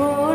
보